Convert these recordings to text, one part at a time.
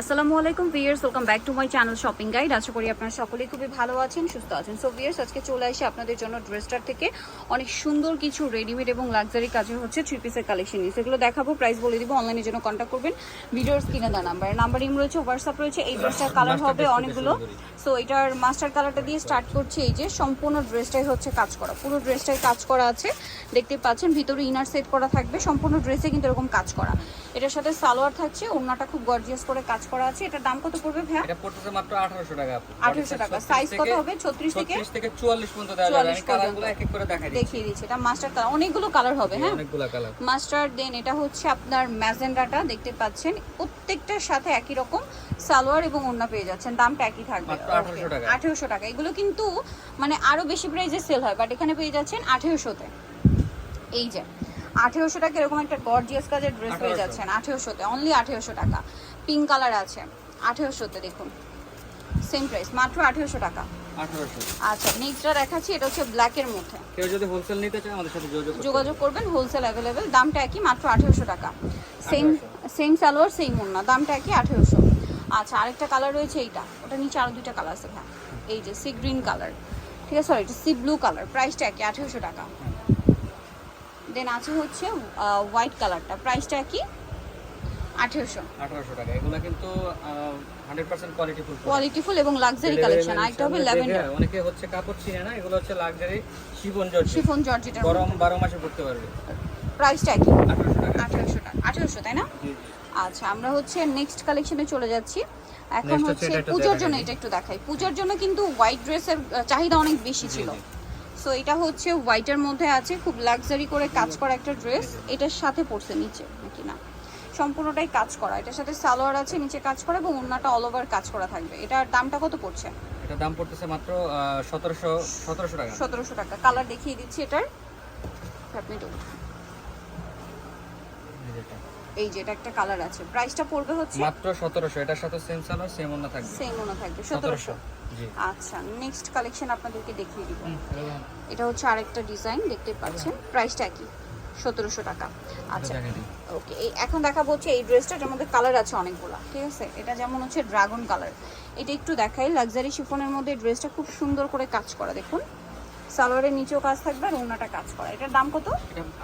আসসালামু আলাইকুম viewers welcome back to my channel shopping guide আশা করি আপনারা সকলেই খুবই ভালো আছেন সুস্থ আছেন। সো ভিয়ার্স আজকে চলে আসি আপনাদের জন্য ড্রেসটার থেকে। অনেক সুন্দর কিছু রেডিমেড এবং লাক্সারি কাজের হচ্ছে থ্রি পিসের কালেকশন নিয়ে। সেগুলো দেখাবো প্রাইস বলে দিব অনলাইনের জন্য কন্ট্যাক্ট করবেন। ভিডিওর স্ক্রিনে দেওয়া নাম্বার নাম্বার ইম রয়েছে হোয়াটসঅ্যাপ রয়েছে এই ড্রেসটার কালার হবে অনেকগুলো। সো এটার মাস্টার কালারটা দিয়ে স্টার্ট করছি এই যে সম্পূর্ণ ড্রেসটাই হচ্ছে কাজ করা। পুরো ড্রেসটাই কাজ করা আছে দেখতে পাচ্ছেন ভিতরে ইনার সেট করা থাকবে সম্পূর্ণ ড্রেসে কিন্তু এরকম কাজ করা। এটার সাথে সালোয়ার থাকছে ওড়নাটা খুব গর্জিয়াস করে কাজ করা আছে। এটার দাম কত পড়বে ভাইয়া? এটা পড়তেছে মাত্র 1800 টাকা 1800 টাকা। সাইজ কত হবে? 36 থেকে 36 থেকে? 44 পর্যন্ত দেওয়া যাবে। আমি কালারগুলো এক এক করে দেখাই দিচ্ছি। দেখিয়ে দিচ্ছি। এটা মাস্টার কালার। অনেকগুলো কালার হবে হ্যাঁ? অনেকগুলো কালার। মাস্টার দেন এটা হচ্ছে আপনার ম্যাজেন্ডাটা। দেখতে পাচ্ছেন প্রত্যেকটার সাথে একই রকম সালোয়ার এবং ওড়না পেয়ে যাচ্ছেন। দামটা একই থাকবে। মাত্র 1800 টাকা। আঠেরোশো টাকা। এগুলো কিন্তু মানে আরও বেশি প্রাইসে সেল হয় বাট এখানে পেয়ে যাচ্ছেন আঠেরোশোতে। এই যে আঠেরোশো টাকা এরকম একটা গর্জিয়াস কাজের ড্রেস পেয়ে 1800 যাচ্ছেন। আঠেরোশোতে অনলি আঠেরোশো টাকা। পিঙ্ক কালার আছে। আঠেরোশোতে দেখুন। সেম প্রাইস মাত্র আঠেরোশো টাকা। আচ্ছা নেক্সটটা দেখাচ্ছি এটা হচ্ছে ব্ল্যাকের মধ্যে। কেউ যদি হোলসেল নিতে চায় আমাদের সাথে যোগাযোগ যোগাযোগ করবেন হোলসেল অ্যাভেলেবেল দামটা একই মাত্র আঠেরোশো টাকা। সেম সেম সালোয়ার সেম ওড়না দামটা একই আঠেরোশো। আচ্ছা আরেকটা কালার রয়েছে এইটা। ওটা নিচে আরও দুইটা কালার আছে হ্যাঁ। এই যে সি গ্রিন কালার ঠিক আছে সরি এটা সি ব্লু কালার প্রাইসটা একই আঠেরোশো টাকা। দেন আছে হচ্ছে হোয়াইট কালারটা প্রাইসটা কি? আঠেরোশো। 1800 টাকা। এগুলো কিন্তু আহ, 100% কোয়ালিটি কোয়ালিটিফুল এবং লাক্সারি কালেকশন আরেকটা হবে ল্যাভেন্ডার অনেকে হচ্ছে কাপড় চিনে না এগুলো হচ্ছে লাক্সারি শিফন জর্জি শিফন জর্জেটার গরম 12 মাসে পড়তে পারবে। প্রাইসটা কি 1800 টাকা। আঠেরোশো টাকা। আঠেরোশো তাই না? আচ্ছা আমরা হচ্ছে নেক্সট কালেকশনে চলে যাচ্ছি। এখন হচ্ছে পূজার জন্য এটা একটু দেখাই। পূজার জন্য কিন্তু হোয়াইট ড্রেসের চাহিদা অনেক বেশি ছিল। সো এটা হচ্ছে হোয়াইটের মধ্যে আছে খুব লাক্সারি করে কাজ করা একটা ড্রেস এটার সাথে পড়ছে নিচে নাকি না? সম্পূর্ণটাই কাজ করা এটার সাথে সালোয়ার আছে নিচে কাজ করা এবং অন্যটা অল ওভার কাজ করা থাকবে। এটার দামটা কত পড়ছে? এটা দাম পড়তেছে মাত্র 1700 1700 টাকা। সতেরোশো টাকা। কালার দেখিয়ে দিচ্ছি এটার। আপনি এই। যে এটা একটা কালার আছে। প্রাইসটা পড়বে হচ্ছে মাত্র 1700 এটার সাথে সেম সালোয়ার সেম ওন্না থাকবে। সেম মনে থাকবে সতেরোশো 1700 জি। আচ্ছা নেক্সট কালেকশন আপনাদেরকে দেখিয়ে দিব। এটা হচ্ছে আরেকটা ডিজাইন দেখতে পাচ্ছেন? প্রাইসটা কি সতেরোশো টাকা। আচ্ছা ওকে এই এখন দেখাবো হচ্ছে এই ড্রেসটা এটার মধ্যে কালার আছে অনেকগুলো ঠিক আছে? এটা যেমন হচ্ছে ড্রাগন কালার এটা একটু দেখাই লাক্সারি শিফনের মধ্যে ড্রেসটা খুব সুন্দর করে কাজ করা দেখুন। সালোয়ারের নিচেও কাজ থাকবে আর অন্যটা কাজ করা। এটার দাম কত?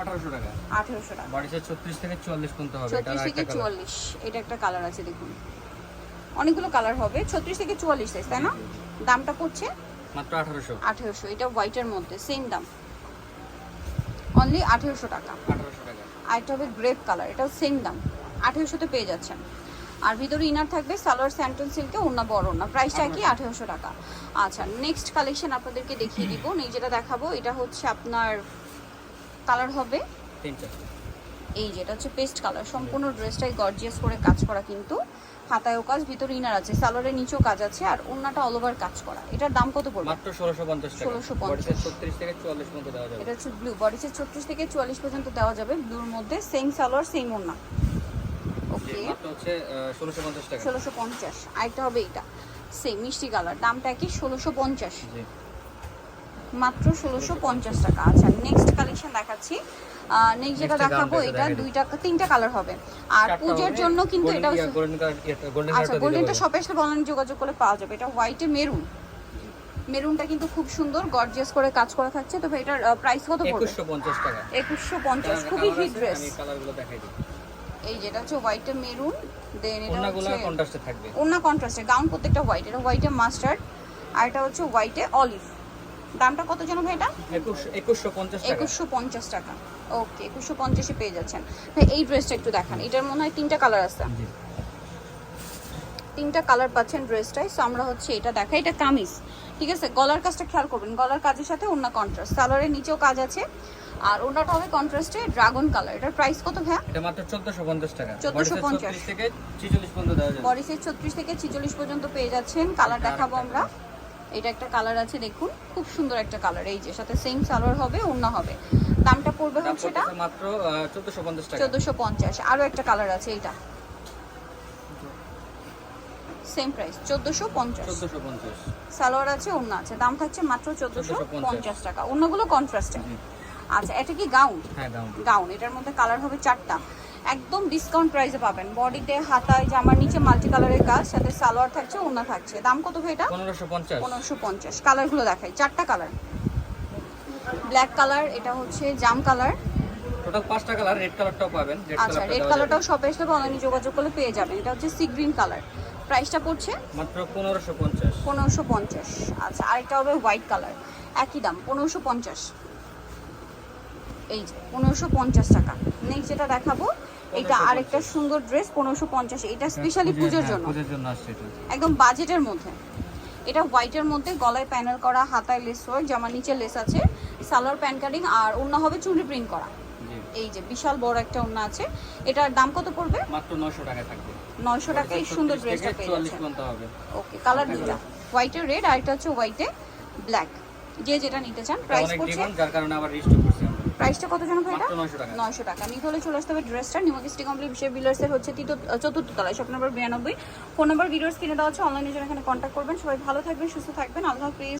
1800 টাকা। আঠেরোশো টাকা। বাড়িতে 36 থেকে 44 পর্যন্ত হবে। ছত্রিশ থেকে চুয়াল্লিশ। এটা একটা কালার আছে দেখুন। অনেকগুলো কালার হবে। ছত্রিশ থেকে চুয়াল্লিশ সাইজ তাই না? দামটা পড়ছে? মাত্র 1800 আঠেরোশো। এটা হোয়াইটের মধ্যে সেম দাম। অনলি আঠেরোশো টাকা। 1800 টাকা। আর এটা হবে গ্রেপ কালার এটাও সেম দাম। আঠেরোশোতে পেয়ে যাচ্ছেন। আর ভিতরে ইনার থাকবে সালোয়ার স্যান্টন সিল্কে অন্য বড় না প্রাইসটা কি? আঠেরোশো। টাকা। আচ্ছা নেক্সট কালেকশন আপনাদেরকে দেখিয়ে দিব। যেটা দেখাবো এটা হচ্ছে আপনার কালার হবে এই যে এটা হচ্ছে পেস্ট কালার সম্পূর্ণ ড্রেসটাই গর্জিয়াস করে কাজ করা কিন্তু। হাতায়ও কাজ ভিতরে ইনার আছে। সালোয়ারের নিচেও কাজ আছে আর অন্যটা অল ওভার কাজ করা। এটার দাম কত পড়বে? মাত্র 1650 টাকা। 1650 বাড়িতে 36 থেকে 44 পর্যন্ত দেওয়া যাবে। এটা হচ্ছে ব্লু বডিসের ছত্রিশ থেকে চুয়াল্লিশ পর্যন্ত দেওয়া যাবে। ব্লুর মধ্যে সেম সালোয়ার সেম ওড়না। জি, ওকে মাত্র হচ্ছে আহ, 1650 টাকা। ষোলোশো পঞ্চাশ। আরেকটা হবে এটা। সেম মিষ্টি কালার দামটা কি? ষোলোশো পঞ্চাশ। মাত্র ষোলোশো পঞ্চাশ টাকা। আচ্ছা নেক্সট কালেকশন দেখাচ্ছি। নেক্সট যেটা দেখাবো এটা দুইটা তিনটা কালার হবে। আর পূজার জন্য কিন্তু এটা ইয়া, আচ্ছা গোল্ডেনটা শপে অনলাইন যোগাযোগ করলে পাওয়া যাবে। এটা হোয়াইটে মেরুন মেরুনটা কিন্তু খুব সুন্দর গর্জিয়াস করে কাজ করা থাকছে। তবে এটার প্রাইস কত পড়বে? 2150 টাকা। একুশশো পঞ্চাশ। কালার খুবই হিট ড্রেস আমি কালারগুলো দেখাই দিই। এই যেটা হচ্ছে হোয়াইটে মেরুন দেন এটা ওন্নাগুলো হচ্ছে কন্ট্রাস্টে থাকবে। অন্য কন্ট্রাস্টে গাউন প্রত্যেকটা হোয়াইট এটা হোয়াইটে মাস্টার্ড আর এটা হচ্ছে হোয়াইটে অলিভ দামটা কত যেন ভাই এটা? 21 2150 টাকা। একুশশো পঞ্চাশ টাকা। ওকে একুশশো পঞ্চাশে পেয়ে যাচ্ছেন। ভাই এই ড্রেসটা একটু দেখান। এটার মনে হয় তিনটা কালার আছে। তিনটা কালার পাচ্ছেন ড্রেসটাই সো আমরা হচ্ছে এটা দেখাই এটা কামিজ। ঠিক আছে গলার কাজটা খেয়াল করবেন গলার কাজের সাথে অন্য কন্ট্রাস্ট সালোয়ারের নিচেও কাজ আছে। আর ওনাটা হবে কন্ট্রাস্টে ড্রাগন কালার এটার প্রাইস কত ভাইয়া? এটা মাত্র 1450 টাকা। 1450 থেকে 46 পর্যন্ত দেওয়া যাবে। বডিসের ছত্রিশ থেকে ছিচল্লিশ পর্যন্ত পেয়ে যাচ্ছেন। কালার এটা দেখাবো আমরা। এটা একটা কালার আছে দেখুন। খুব সুন্দর একটা কালার এই যে সাথে সেম সালোয়ার হবে অন্য হবে। দামটা পড়বে হচ্ছে এটা? মাত্র 1450 টাকা। চোদ্দোশো পঞ্চাশ। আরও একটা কালার আছে এইটা। সেম প্রাইস চোদ্দোশো পঞ্চাশ। 1450 সালোয়ার আছে অন্য আছে দাম থাকছে মাত্র চোদ্দোশো পঞ্চাশ টাকা। অন্যগুলো কন্ট্রাস্টে আচ্ছা এটা কি গাউন হ্যাঁ গাউন এটার মধ্যে কালার হবে চারটা। একদম ডিসকাউন্ট প্রাইসে পাবেন। বডিতে হাতায় জামার নিচে মাল্টি কালারের কাজ সাথে সালোয়ার থাকছে ওড়না থাকছে। দাম কত ভাই এটা? পনেরোশো পঞ্চাশ। কালারগুলো দেখাই চারটা কালার ব্ল্যাক কালার এটা হচ্ছে জাম কালার টোটাল পাঁচটা কালার রেড কালারটাও পাবেন। আচ্ছা রেড কালারটাও শপে আসলে অনলাইনে যোগাযোগ করলে পেয়ে যাবেন। এটা হচ্ছে সি গ্রিন কালার প্রাইসটা পড়ছে? মাত্র পনেরোশো পঞ্চাশ। পনেরোশো পঞ্চাশ। আচ্ছা আরেকটা হবে হোয়াইট কালার। একই দাম পনেরোশো পঞ্চাশ। এই যে পনেরোশো পঞ্চাশ টাকা। নেক্সট যেটা দেখাবো এটা আরেকটা সুন্দর ড্রেস পনেরোশো পঞ্চাশ। এটা স্পেশালি পুজোর জন্য হ্যাঁ, পুজোর জন্য আসছে এটা। একদম বাজেটের মধ্যে। এটা হোয়াইটের মধ্যে গলায় প্যানেল করা হাতায় লেস ওয়ার্ক জামার নিচে লেস আছে সালোয়ার প্যান কাটিং আর অন্য হবে চুড়ি প্রিন্ট করা। এই যে বিশাল বড় একটা ওড়না আছে। এটার দাম কত পড়বে? মাত্র নশো টাকা থাকবে। নয়শো টাকা এই সুন্দর ড্রেসটা পেয়ে চুয়াল্লিশ যাচ্ছে ওকে কালার দুটা হোয়াইটের রেড আর এটা হচ্ছে হোয়াইটে ব্ল্যাক যে যেটা নিতে চান প্রাইস পড়ছে যার কারণে আবার রিস্টক করছি প্রাইসটা কত জানো ভাই এটা টাকা। নয়শো টাকা। নিতে হলে চলে আসতে হবে ড্রেসটা। নিউমাকিস্টি কমপ্লিট বিশ্বের বিলার্সের হচ্ছে তৃতীয় চতুর্থ তলায় শপ নম্বর বিরানব্বই। ফোন নম্বর ভিডিওস কিনে দেওয়া হচ্ছে অনলাইনে জন্য এখানে কন্ট্যাক্ট করবেন। সবাই ভালো থাকবেন সুস্থ থাকবেন। আল্লাহ হাফিজ।